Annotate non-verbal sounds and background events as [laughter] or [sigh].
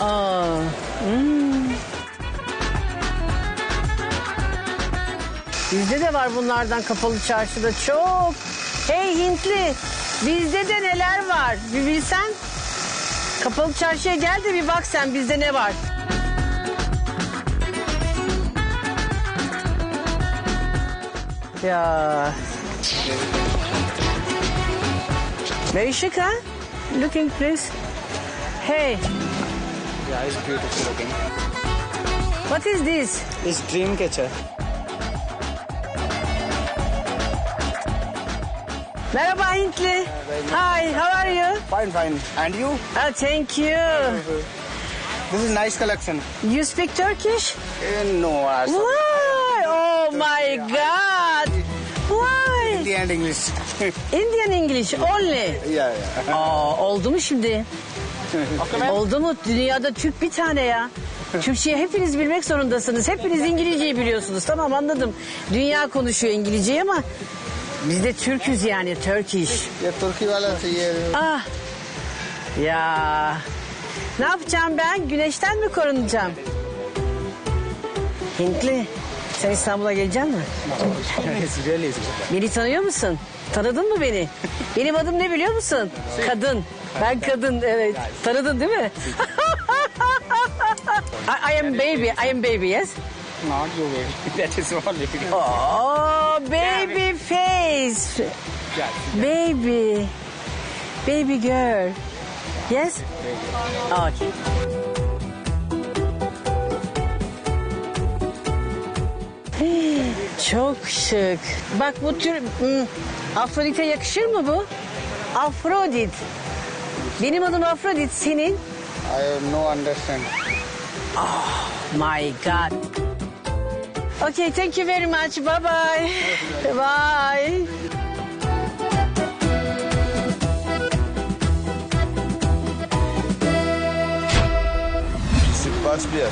Aa. Hmm. Bizde de var bunlardan kapalı çarşıda çok. Hey Hintli bizde de neler var bir bilsen. Kapalı çarşıya gel de bir bak sen bizde ne var. Ya. Very chic, huh? Looking, please. Hey. Yeah, it's beautiful looking. what is this? It's dream catcher. Merhaba Hintli. Hi, how are you? Fine, fine. And you? Oh, thank you. This is nice collection. You speak Turkish? Eh, no, uh, sorry. Why? Oh my God. Why? Hindi and English. [laughs] Indian English only. yeah, yeah. Aa, oldu mu şimdi? Oldu mu? Dünyada Türk bir tane ya. Türkçeyi hepiniz bilmek zorundasınız. Hepiniz İngilizceyi biliyorsunuz. Tamam anladım. Dünya konuşuyor İngilizceyi ama biz de Türk'üz yani. Turkish. Ya Türk'ü valla Ah. Ya. Ne yapacağım ben? Güneşten mi korunacağım? Hintli. Sen İstanbul'a gelecek misin? beni tanıyor musun? Tanıdın mı beni? Benim adım ne biliyor musun? Kadın. Ben kadın evet. Tanıdın değil mi? [laughs] I, I am baby. I am baby yes. not you baby. That is only. Oh baby face. Baby. Baby girl. Yes? Okay. [gasps] Çok şık. Bak bu tür hmm, Afrodit'e yakışır mı bu? Afrodit. Benim adım Afrodit, senin? I have no understand. My God. Okay, thank you very much. Bye bye. Bye. Sütlaç bir yer.